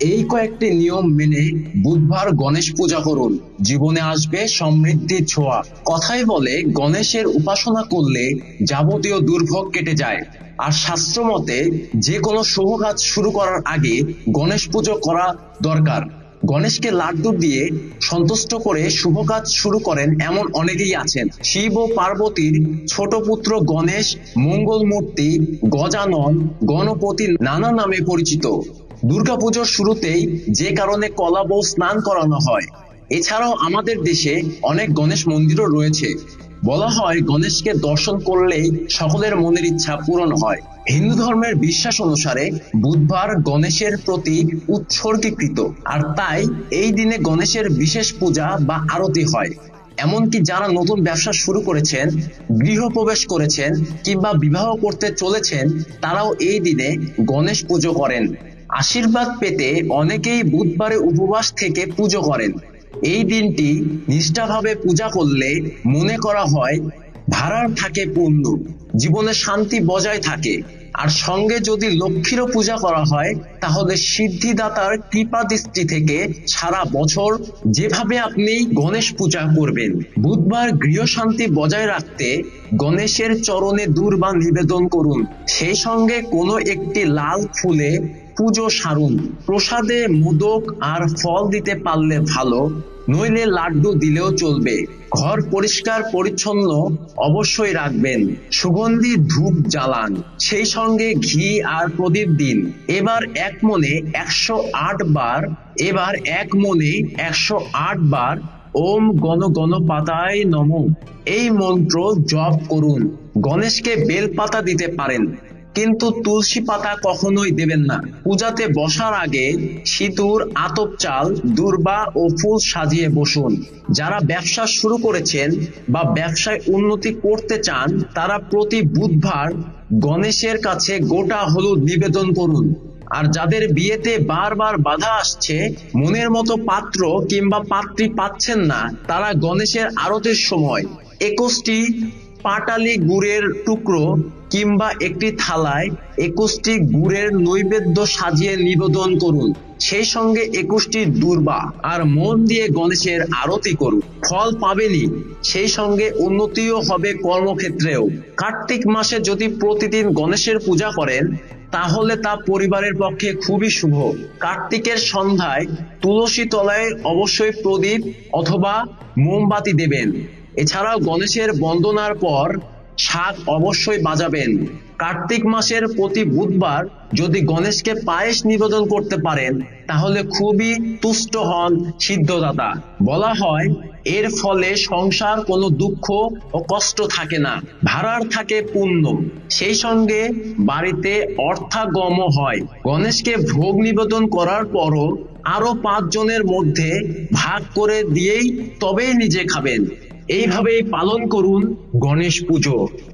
এই কয়েকটি নিয়ম মেনে বুধবার গণেশ পূজা করুন। জীবনে আসবে সমৃদ্ধির ছোঁয়া। কথাই বলে, গণেশের উপাসনা করলে যাবতীয় দুর্ভোগ কেটে যায়। আর শাস্ত্র মতে, যে কোনো শুভ কাজ শুরু করার আগে গণেশ পুজো করা দরকার। গণেশকে লাড্ডু দিয়ে সন্তুষ্ট করে শুভ কাজ শুরু করেন এমন অনেকেই আছেন। শিব ও পার্বতীর ছোট পুত্র গণেশ, মঙ্গল মূর্তি, গজানন, গণপতি নানা নামে পরিচিত। দুর্গাপুজোর শুরুতেই যে কারণে কলা বউ স্নান করানো হয়। এছাড়াও আমাদের দেশে অনেক গণেশ মন্দিরও রয়েছে। বলা হয়, গণেশকে দর্শন করলেই সকলের মনের ইচ্ছা পূরণ হয়। হিন্দু ধর্মের বিশ্বাস অনুসারে বুধবার গণেশের প্রতি উৎসর্গীকৃত। আর তাই এই দিনে গণেশের বিশেষ পূজা বা আরতি হয়। এমনকি যারা নতুন ব্যবসা শুরু করেছেন গৃহপ্রবেশ করেছেন কিংবা বিবাহ করতে চলেছেন, তারাও এই দিনে গণেশ পুজো করেন। আশীর্বাদ পেতে অনেকেই বুধবারে উপবাস থেকে পুজো করেন। এই দিনটি নিষ্ঠাভাবে পূজা করলে মনে করা হয় ভাড়ার থাকে পূর্ণ, জীবনে শান্তি বজায় থাকে। আর সঙ্গে যদি লক্ষ্মীরও পূজা করা হয়, তাহলে সিদ্ধিদাতার কৃপা দৃষ্টি থেকে সারা বছর যেভাবে আপনি গণেশ পূজা করবেন, বুধবার গৃহ শান্তি বজায় রাখতে গণেশের চরণে দূর্বা নিবেদন করুন। সেই সঙ্গে কোনো একটি লাল ফুলে পুজো সারুন। প্রসাদে মোদক আর ফল দিতে পারলে ভালো, নইলে লাড্ডু দিলেও চলবে। ঘর পরিষ্কার পরিচ্ছন্ন অবশ্যই রাখবেন। সুগন্ধি ধূপ জ্বালান। সেই সঙ্গে ঘি আর প্রদীপ দিন। এবার এক মনে একশো আট বার, এবার এক মনে একশো আট বার ওম গণ গণ পাতায় নম। এই মন্ত্র জপ করুন। গণেশকে বেলপাতা দিতে পারেন। কিন্তু তুলসী পাতা কখনোই দেবেন না। পূজাতে বসার আগে সিঁদুর, আতপ চাল, দুর্বা ও ফুল সাজিয়ে বসুন। যারা ব্যবসা শুরু করেছেন বা ব্যবসায় উন্নতি করতে চান, তারা প্রতি বুধবার গণেশের কাছে গোটা হলুদ নিবেদন করুন। আর যাদের বিয়েতে বারবার বাধা আসছে, মনের মতো পাত্র কিংবা পাত্রী পাচ্ছেন না, তারা গণেশের আরতির সময় একুশটি পাটালি গুড়ের টুকরো কিংবা একটি থালায় একুশটি গুড়ের নৈবেদ্য সাজিয়ে নিবেদন করুন। সেই সঙ্গে একুশটি দুর্বা আর মন দিয়ে গণেশের আরতি করুন। ফল পাবেনই, সেই সঙ্গে উন্নতিও হবে কর্মক্ষেত্রেও। কার্তিক মাসে যদি প্রতিদিন গণেশের পূজা করেন, তাহলে তা পরিবারের পক্ষে খুবই শুভ। কার্তিকের সন্ধ্যায় তুলসী তলায় অবশ্যই প্রদীপ অথবা মোমবাতি দেবেন। এছাড়াও গণেশের বন্দনার পর শাক অবশ্যই বাজাবেন। কার্তিক মাসের প্রতি বুধবার যদি গণেশকে পায়েস নিবেদন করতে পারেন, তাহলে খুবই তুষ্ট হন সিদ্ধদাতা বলা হয়, এর ফলে সংসার কোনো দুঃখ ও কষ্ট থাকে না, ভাড়ার থাকে পুণ্য। সেই সঙ্গে বাড়িতে অর্থাগম হয়। গণেশকে ভোগ নিবেদন করার পরও আরও পাঁচ জনের মধ্যে ভাগ করে দিয়েই তবেই নিজে খাবেন। এইভাবেই পালন করুন গণেশ পুজো।